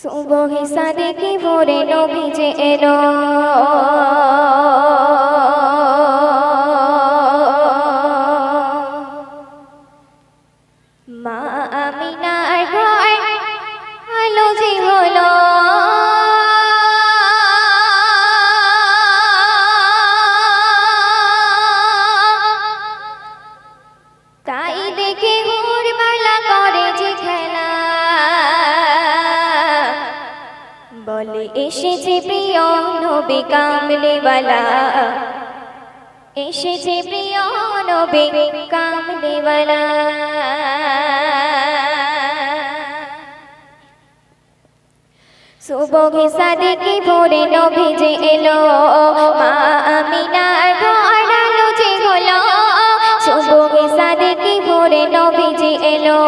সুবহে সাদেকে ভোরে নবী যে এলো। মা তাই দেখে এসেছে প্রিয় নবী কামলিওয়ালা। এসেছে প্রিয় নবী কামলিওয়ালা। সুবহে সাদিকে ভোরে নবী যে এলো, মা আমিনার ঘর আলো যে হলো। সুবহে সাদিকে ভোরে নবী যে এলো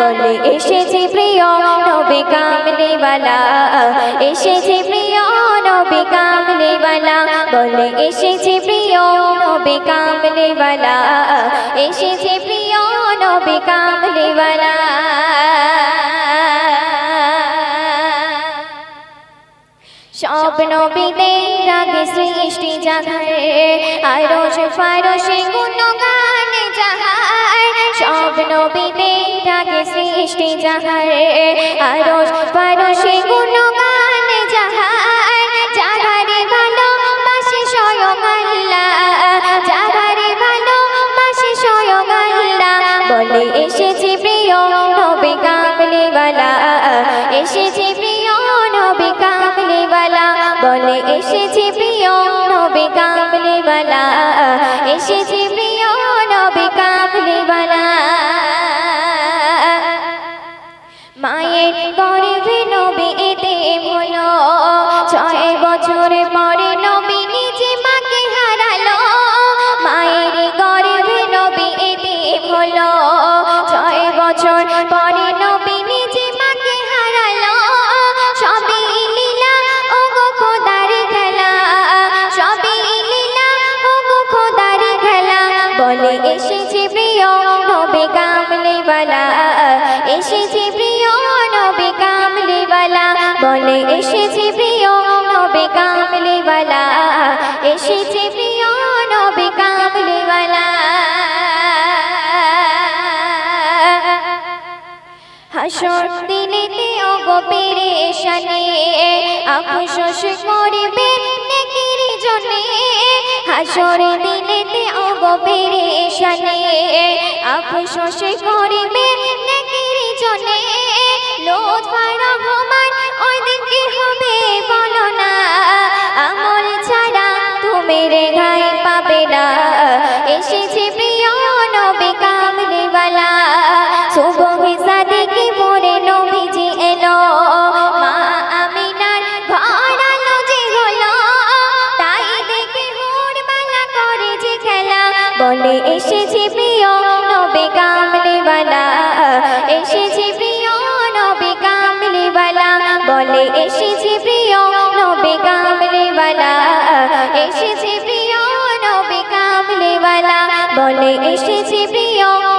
বলে, এসেছে প্রিয় নবী কামলিওয়ালা, এসেছে প্রিয় নবী কামলিওয়ালা, বলে, এসেছে প্রিয় নবী কামলিওয়ালা, এসেছে প্রিয় নবী কামলিওয়ালা। সব নবীদের আগে সৃষ্টি জাগায়, আরও যে ফারসে সৃষ্টি জাগায় আরও ফারসে গুণগান জাহার জাগারে ভালো বাসে স্বয়ং আল্লাহ জাগারে ভালো বাসে স্বয়ং আল্লাহ। বলে এসেছে প্রিয় নবী কামলিওয়ালা এসেছে প্রিয় নবী কামলিওয়ালা বলে এসেছে প্রিয় নবী কামলিওয়ালা এসেছে প্রিয় নবী কামলিওয়ালা বলে এসেছে প্রিয় নবী কামলিওয়ালা এসেছে প্রিয় নবী কামলিওয়ালা বলে। এসেছে প্রিয় নবী কামলিওয়ালা এসেছে প্রিয় নবী কামলিওয়ালা হাসর দিনেতে ওগো পেরেশানে আফসোস করিবে নেকির জনে হাসর দিনেতে আফসোস নেকির জনে। লোধা ওই দিন কি হবে বলো না। আমল ছাড়া তুমি রেখাই পাবে না। এসেছে বলে এসেছি প্রিয় নবে কামলিওয়ালা এসেছি প্রিয় নবে কামলিওয়ালা বলে এসেছি প্রিয় নবে কামলিওয়ালা এসেছি প্রিয় নবে কামলিওয়ালা বলে এসেছি প্রিয়